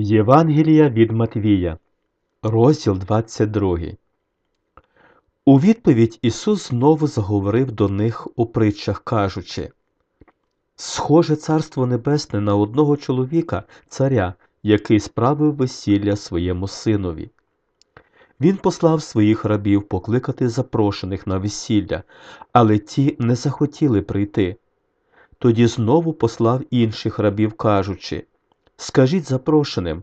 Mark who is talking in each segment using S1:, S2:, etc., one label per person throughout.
S1: Євангелія від Матвія, розділ 22. У відповідь Ісус знову заговорив до них у притчах, кажучи Схоже царство небесне на одного чоловіка, царя, який справив весілля своєму синові. Він послав своїх рабів покликати запрошених на весілля, але ті не захотіли прийти. Тоді знову послав інших рабів, кажучи Скажіть запрошеним,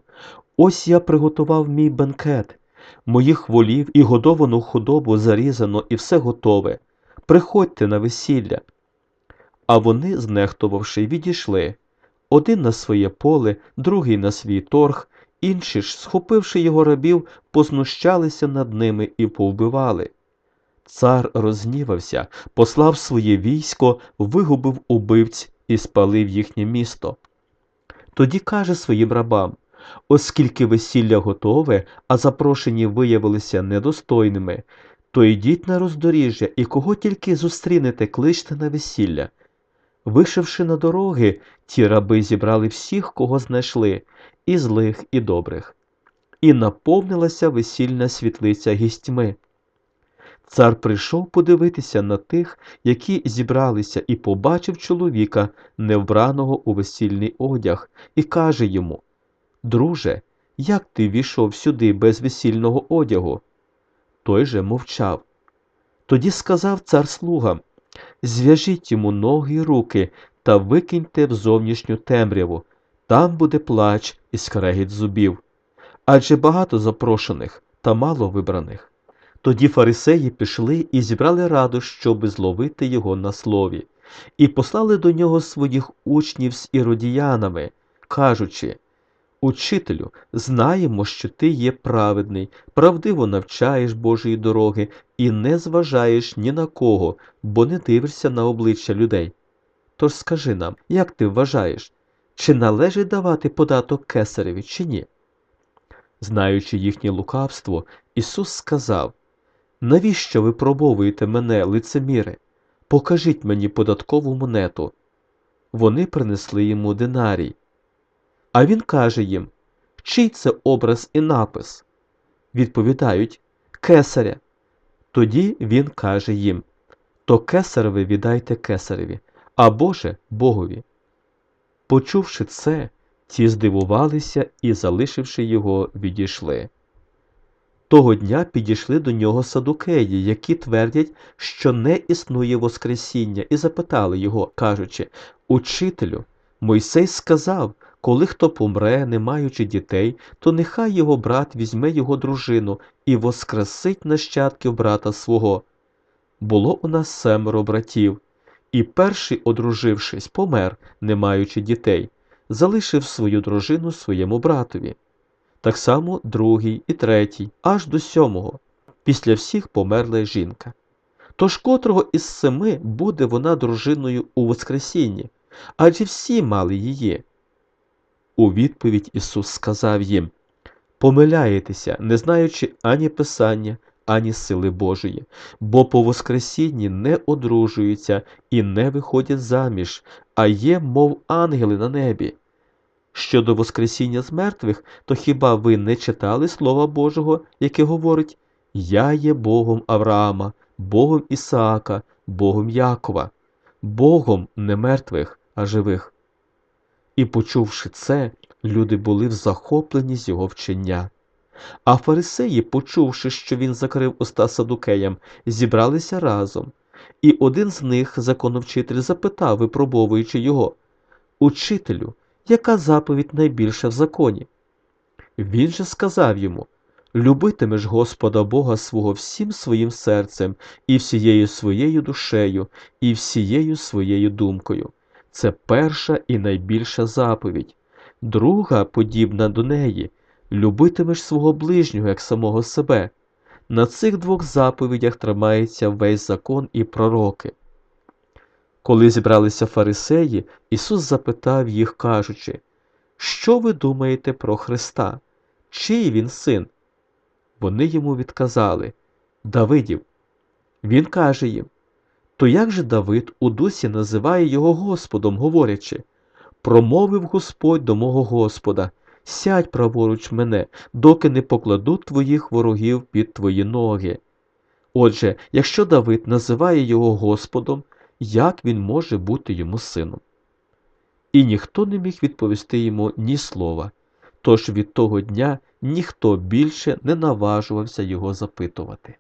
S1: ось я приготував мій бенкет, моїх волів і годовану худобу зарізано і все готове. Приходьте на весілля. А вони, знехтувавши, відійшли один на своє поле, другий на свій торг, інші ж, схопивши його рабів, познущалися над ними і повбивали. Цар рознівався, послав своє військо, вигубив убивць і спалив їхнє місто. Тоді каже своїм рабам оскільки весілля готове, а запрошені виявилися недостойними, то йдіть на роздоріжжя і кого тільки зустрінете, кличте на весілля. Вишивши на дороги, ті раби зібрали всіх, кого знайшли, і злих, і добрих. І наповнилася весільна світлиця гістьми. Цар прийшов подивитися на тих, які зібралися, і побачив чоловіка, невбраного у весільний одяг, і каже йому Друже, як ти війшов сюди без весільного одягу? Той же мовчав. Тоді сказав цар слугам Зв'яжіть йому ноги й руки та викиньте в зовнішню темряву. Там буде плач і скрегіт зубів. Адже багато запрошених та мало вибраних. Тоді фарисеї пішли і зібрали раду, щоби зловити його на слові, і послали до нього своїх учнів з іродіянами, кажучи Учителю, знаємо, що ти є праведний, правдиво навчаєш Божої дороги і не зважаєш ні на кого, бо не дивишся на обличчя людей. Тож скажи нам, як ти вважаєш, чи належить давати податок кесареві, чи ні? Знаючи їхнє лукавство, Ісус сказав Навіщо ви пробовуєте мене, лицеміри? Покажіть мені податкову монету. Вони принесли йому динарій. А він каже їм, чий це образ і напис? Відповідають Кесаря. Тоді він каже їм То кесареві віддайте кесареві, а Боже Богові. Почувши це, ті здивувалися і, залишивши його, відійшли. Того дня підійшли до нього садукеї, які твердять, що не існує Воскресіння, і запитали його, кажучи Учителю, Мойсей сказав, коли хто помре, не маючи дітей, то нехай його брат візьме його дружину і воскресить нащадків брата свого. Було у нас семеро братів, і перший, одружившись, помер, не маючи дітей, залишив свою дружину своєму братові. Так само другий і третій, аж до сьомого. Після всіх померла жінка. Тож котрого із семи буде вона дружиною у Воскресінні, адже всі мали її. У відповідь Ісус сказав їм Помиляєтеся, не знаючи ані Писання, ані сили Божої, бо по Воскресінні не одружуються і не виходять заміж, а є, мов ангели на небі. Щодо Воскресіння з мертвих, то хіба ви не читали Слова Божого, яке говорить Я є Богом Авраама, Богом Ісаака, Богом Якова, Богом не мертвих, а живих. І, почувши це, люди були в захопленні з його вчення. А фарисеї, почувши, що він закрив уста садукеям, зібралися разом. І один з них, законовчитель, запитав, випробовуючи його Учителю, яка заповідь найбільша в законі? Він же сказав йому Любитимеш Господа Бога свого всім своїм серцем, і всією своєю душею, і всією своєю думкою. Це перша і найбільша заповідь. Друга, подібна до неї, любитимеш свого ближнього як самого себе. На цих двох заповідях тримається весь закон і пророки. Коли зібралися фарисеї, Ісус запитав їх, кажучи, Що ви думаєте про Христа? Чий він син? Вони йому відказали Давидів. Він каже їм то як же Давид у дусі називає його Господом, говорячи Промовив Господь до мого Господа, сядь праворуч мене, доки не покладу твоїх ворогів під твої ноги. Отже, якщо Давид називає його Господом, як він може бути йому сином? І ніхто не міг відповісти йому ні слова, тож від того дня ніхто більше не наважувався його запитувати.